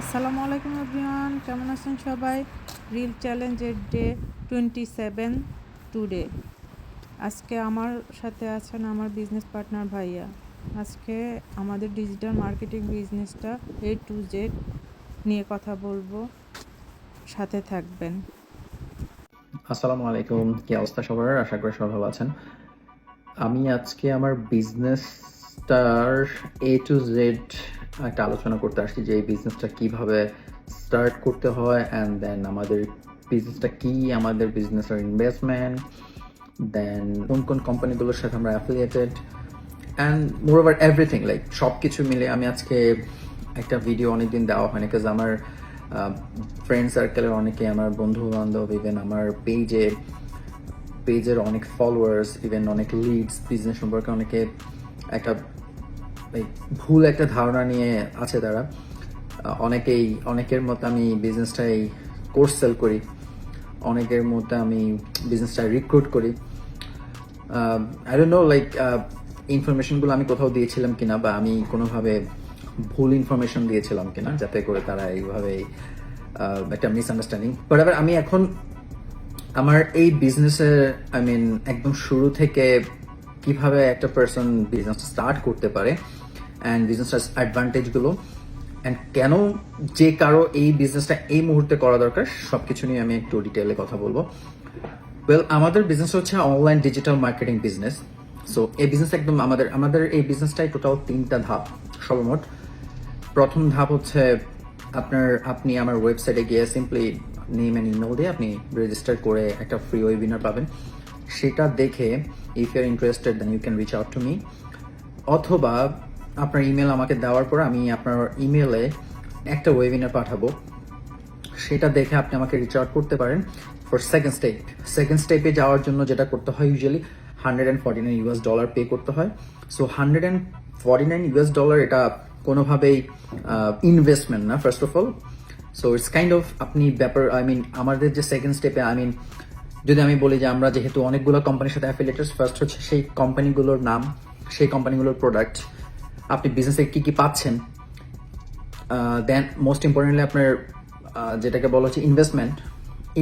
আসসালামু আলাইকুম এভরিওয়ান, কেমন আছেন সবাই? রিল চ্যালেঞ্জের ডে টোয়েন্টি সেভেন টুডে আজকে আমার সাথে আছেন আমার বিজনেস পার্টনার ভাইয়া। আজকে আমাদের ডিজিটাল মার্কেটিং বিজনেসটা এ টু জেড নিয়ে কথা বলব। সাথে থাকবেন। আসসালামু আলাইকুম, কি অবস্থা সবার? আশা করি সবাই ভালো আছেন। আমি আজকে আমার বিজনেসটার এ টু জেড একটা আলোচনা করতে আসছি যে এই বিজনেসটা কীভাবে স্টার্ট করতে হয় অ্যান্ড দেন আমাদের বিজনেসটা কি, আমাদের বিজনেসের ইনভেস্টমেন্ট দেন কোন কোন কোম্পানিগুলোর সাথে আমরা affiliated and moreover everything like সব কিছু মিলে আমি আজকে একটা ভিডিও অনেকদিন দেওয়া হয়নি বিকজ আমার ফ্রেন্ড সার্কেলের অনেকে, আমার বন্ধু বান্ধব ইভেন আমার পেজে পেজের অনেক ফলোয়ার্স ইভেন অনেক লিডস বিজনেস সম্পর্কে অনেকে একটা ভুল একটা ধারণা নিয়ে আছে তারা। অনেকেই অনেকের মতো আমি বিজনেসটাই কোর্স সেল করি। অনেকের মতো আমি বিজনেসটা রিক্রুট করি। আই ডোন্ট নো লাইক ইনফরমেশনগুলো আমি কোথাও দিয়েছিলাম কিনা বা আমি কোনোভাবে ভুল ইনফরমেশন দিয়েছিলাম কিনা যাতে করে তারা এইভাবে আহ, একটা মিসআন্ডারস্ট্যান্ডিং বাট আমি এখন আমার এই বিজনেসের আই মিন একদম শুরু থেকে কীভাবে একটা পার্সন বিজনেস স্টার্ট করতে পারে অ্যান্ড বিজনেসটার অ্যাডভান্টেজগুলো অ্যান্ড কেন যে কারও এই বিজনেসটা এই মুহূর্তে করা দরকার সব কিছু নিয়ে আমি একটু ডিটেলে কথা বলব। ওয়েল আমাদের বিজনেস হচ্ছে online digital marketing business so এই বিজনেস একদম আমাদের আমাদের এই বিজনেসটাই টোটাল তিনটা ধাপ, সর্বমোট। প্রথম ধাপ হচ্ছে আপনার, আপনি আমার ওয়েবসাইটে গিয়ে সিম্পলি নেম অ্যান্ড ইমেল দিয়ে আপনি রেজিস্টার করে একটা ফ্রি ওয়েবিনার পাবেন। সেটা দেখে if your interested then you can reach out to me অথবা আপনার ইমেল আমাকে দেওয়ার পর আমি আপনার ইমেলে একটা ওয়েবিনার পাঠাবো। সেটা দেখে আপনি আমাকে রিচ আউট করতে পারেন ফর সেকেন্ড স্টেপ সেকেন্ড স্টেপে যাওয়ার জন্য যেটা করতে হয় usually hundred and forty nine US dollar pay করতে হয়। So hundred and forty nine US dollar এটা কোনোভাবেই ইনভেস্টমেন্ট না first of all so it's kind of আপনি ব্যাপার আই মিন আমাদের যে সেকেন্ড স্টেপে আই মিন যদি আমি বলি যে আমরা যেহেতু অনেকগুলো কোম্পানির সাথে অ্যাফিলিয়েটার্স ফার্স্ট হচ্ছে সেই কোম্পানিগুলোর নাম, সেই কোম্পানিগুলোর প্রোডাক্ট আপনি বিজনেসে কি কি পাচ্ছেন দেন মোস্ট ইম্পর্টেন্টলি আপনার যেটাকে বলা হচ্ছে investment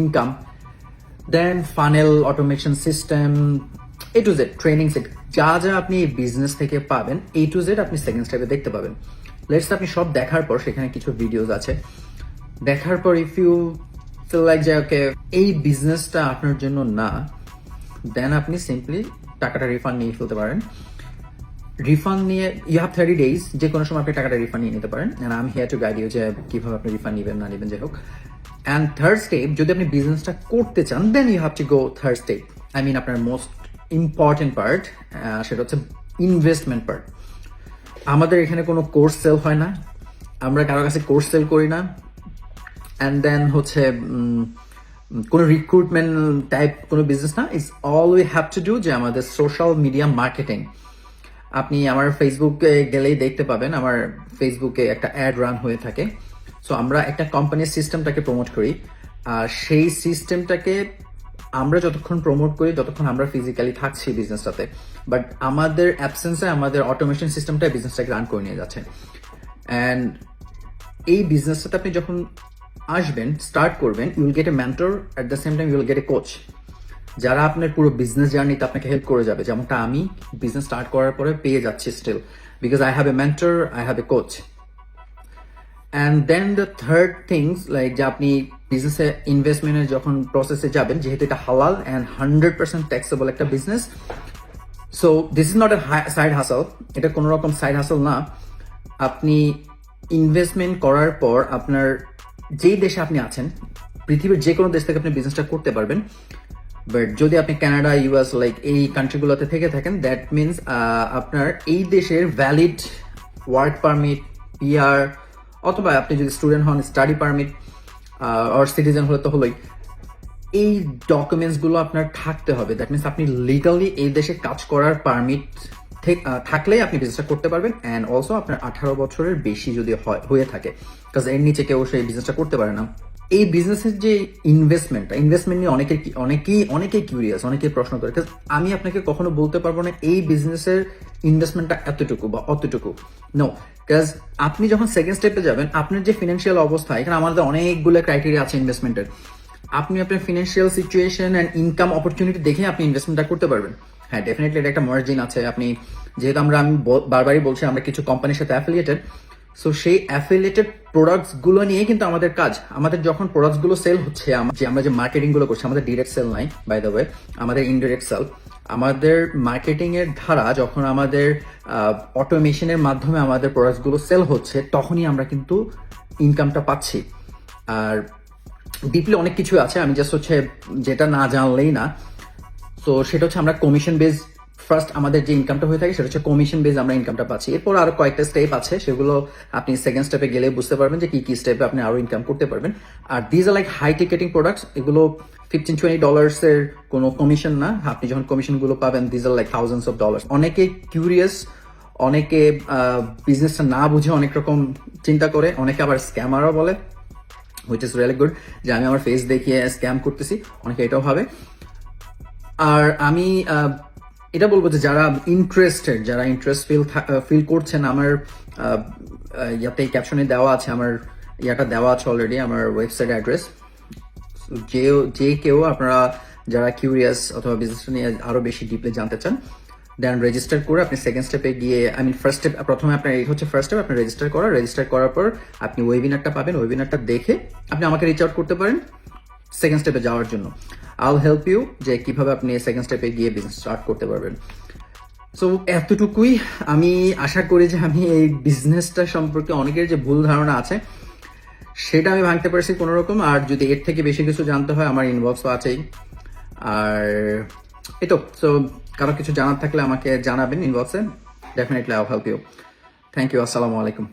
income then funnel automation system A to Z training set যা যা আপনি এই বিজনেস থেকে পাবেন এ টু জেড আপনি সেকেন্ড স্টেপে দেখতে পাবেন। লেটস আপনি সব দেখার পর, সেখানে কিছু ভিডিওস আছে, দেখার পর ইফ ইউ ফিল লাইক যে ওকে এই বিজনেসটা আপনার জন্য না দেন আপনি সিম্পলি টাকাটা রিফান্ড নিয়ে ফেলতে পারেন। রিফান্ড নিয়ে ইউ হ্যাভ থার্টি ডেজ যে কোনো সময় আপনি টাকাটা রিফান্ড নিয়ে নিতে পারেন। অ্যান্ড আমি হিয়ার টু গাইড ইউ যে কীভাবে আপনি রিফান্ড নেবেন না নেবেন, যাই হোক। অ্যান্ড থার্ড স্টেপ যদি আপনি বিজনেসটা করতে চান then you have to go third step I mean আপনার মোস্ট ইম্পর্টেন্ট পার্ট সেটা হচ্ছে ইনভেস্টমেন্ট পার্ট আমাদের এখানে কোনো কোর্স সেল হয় না। আমরা কারও কাছে কোর্স সেল করি না। অ্যান্ড দেন হচ্ছে কোনো রিক্রুটমেন্ট টাইপ কোনো বিজনেস না it's all we have to do যে আমাদের সোশ্যাল মিডিয়া মার্কেটিং আপনি আমার ফেসবুকে গেলেই দেখতে পাবেন, আমার ফেসবুকে একটা অ্যাড রান হয়ে থাকে। সো আমরা একটা কোম্পানির সিস্টেমটাকে প্রমোট করি। আর সেই সিস্টেমটাকে আমরা যতক্ষণ প্রমোট করি, ততক্ষণ আমরা ফিজিক্যালি থাকছি বিজনেসটাতে বাট আমাদের অ্যাবসেন্সে আমাদের অটোমেশন সিস্টেমটা বিজনেসটাকে রান করে নিয়ে যাচ্ছে। অ্যান্ড এই বিজনেসটাতে আপনি যখন আসবেন স্টার্ট করবেন you'll get a mentor at the same time you'll get a coach যারা আপনার পুরো বিজনেস জার্নিতে আপনাকে হেল্প করে যাবে, যেমনটা আমি বিজনেস স্টার্ট করার পরে পেয়ে যাচ্ছি still because I have a mentor I have a coach and then the third things like যে আপনি বিজনেসে ইনভেস্টমেন্টের যখন প্রসেসে যাবেন, যেহেতু এটা হালাল অ্যান্ড হান্ড্রেড পার্সেন্ট ট্যাক্সেবল একটা business so this is not a side hustle এটা কোনো রকম সাইড হাসল না। আপনি ইনভেস্টমেন্ট করার পর আপনার যেই দেশে আপনি আছেন, পৃথিবীর যে কোনো দেশ থেকে আপনি বিজনেসটা করতে পারবেন বাট যদি আপনি কানাডা ইউএস লাইক এই কান্ট্রিগুলোতে থেকে থাকেন দ্যাট মিনস আপনার এই দেশের ভ্যালিড ওয়ার্ক পারমিট পিআর অথবা আপনি যদি স্টুডেন্ট হন স্টাডি পারমিট অর সিটিজেন হলে তো হলোই, এই ডকুমেন্টসগুলো আপনার থাকতে হবে। দ্যাট মিনস আপনি লিগালি এই দেশে কাজ করার পারমিট থাকলেই আপনি বিজনেসটা করতে পারবেন অ্যান্ড অলসো আপনার আঠারো বছরের বেশি যদি হয়, হয়ে থাকে। কারণ এর নিচে কেউ সেই বিজনেসটা করতে পারে না। এই বিজনেসের যে ইনভেস্টমেন্ট ইনভেস্টমেন্ট নিয়ে অনেকের অনেকেই অনেকেই কিউরিয়াস অনেকেই প্রশ্ন করে। আমি আপনাকে কখনো বলতে পারব না এই বিজনেসের ইনভেস্টমেন্টটা এতটুকু বা অতটুকু। নো কাজ আপনি যখন সেকেন্ড স্টেপে যাবেন, আপনার যে ফিনান্সিয়াল অবস্থা, এখানে আমাদের অনেকগুলো ক্রাইটেরিয়া আছে ইনভেস্টমেন্টের আপনি আপনার financial situation and income opportunity দেখে আপনি ইনভেস্টমেন্টটা করতে পারবেন। হ্যাঁ ডেফিনেটলি এটা একটা মার্জিন আছে। আপনি যেহেতু আমরা, আমি বারবারই বলছি আমরা কিছু কোম্পানির সাথে অ্যাফিলিয়েটেড সো সেই অ্যাফিলিয়েটেড প্রোডাক্টসগুলো নিয়ে কিন্তু আমাদের কাজ। আমাদের যখন প্রোডাক্টসগুলো সেল হচ্ছে যে আমরা যে মার্কেটিংগুলো করছি, আমাদের ডিরেক্ট সেল নাই বাই দ্য ওয়ে আমাদের ইনডিরেক্ট সেল আমাদের মার্কেটিং এর ধারা যখন আমাদের অটোমেশনের মাধ্যমে আমাদের প্রোডাক্টসগুলো সেল হচ্ছে, তখনই আমরা কিন্তু ইনকামটা পাচ্ছি। আর ডিপলি অনেক কিছু আছে, আমি জাস্ট হচ্ছে যেটা না জানলেই না তো সেটা হচ্ছে আমরা কমিশন বেস ফার্স্ট আমাদের যে ইনকামটা হয়ে থাকে, সেটা হচ্ছে কমিশন বেস আমরা ইনকামটা পাচ্ছি। এরপর আরও কয়েকটা স্টেপ আছে, সেগুলো আপনি সেকেন্ড স্টেপে গেলে বুঝতে পারবেন যে কি কি স্টেপে আপনি আরও ইনকাম করতে পারবেন। আর these are like high ticketing products এগুলো ফিফটিন টোয়েন্টি ডলার্স এর কোনো কমিশন না। আপনি যখন কমিশনগুলো পাবেন these are like thousands of dollars অনেকে কিউরিয়াস অনেকে বিজনেসটা না বুঝে অনেক রকম চিন্তা করে, অনেকে আবার স্ক্যামারও বলে হুইচ ইজ রিয়েলি গুড যে আমি আমার ফেস দেখিয়ে স্ক্যাম করতেছি, অনেকে এটাও ভাবে। আর আমি এটা বলব যে যারা ইন্টারেস্টেড যারা ইন্টারেস্ট ফিল ফিল করছেন, আমার ইয়াতে ক্যাপশনে দেওয়া আছে, আমার ইয়াটা দেওয়া আছে অলরেডি আমার ওয়েবসাইট অ্যাড্রেস যে যে কেউ আপনারা যারা কিউরিয়াস অথবা বিজনেস নিয়ে আরও বেশি ডিপলি জানতে চান দেন রেজিস্টার করে আপনি সেকেন্ড স্টেপে গিয়ে আই মিন ফার্স্ট স্টেপ প্রথমে আপনার এই হচ্ছে ফার্স্ট স্টেপ আপনি রেজিস্টার করা রেজিস্টার করার পর আপনি ওয়েবিনারটা পাবেন ওয়েবিনারটা দেখে আপনি আমাকে রিচ আউট করতে পারেন। সেকেন্ড স্টেপে যাওয়ার জন্য। আল হেল্প ইউ যে কীভাবে আপনি সেকেন্ড স্টেপে গিয়ে বিজনেস স্টার্ট করতে পারবেন। সো এতটুকুই আমি আশা করি যে আমি এই বিজনেসটা সম্পর্কে অনেকের যে ভুল ধারণা আছে, সেটা আমি ভাঙতে পারছি কোনো রকম আর যদি এর থেকে বেশি কিছু জানতে হয়, আমার ইনবক্স আছেই। আর এই তো সো কারও কিছু জানার থাকলে আমাকে জানাবেন ইনবক্সে definitely I help you thank you আসসালামু আলাইকুম।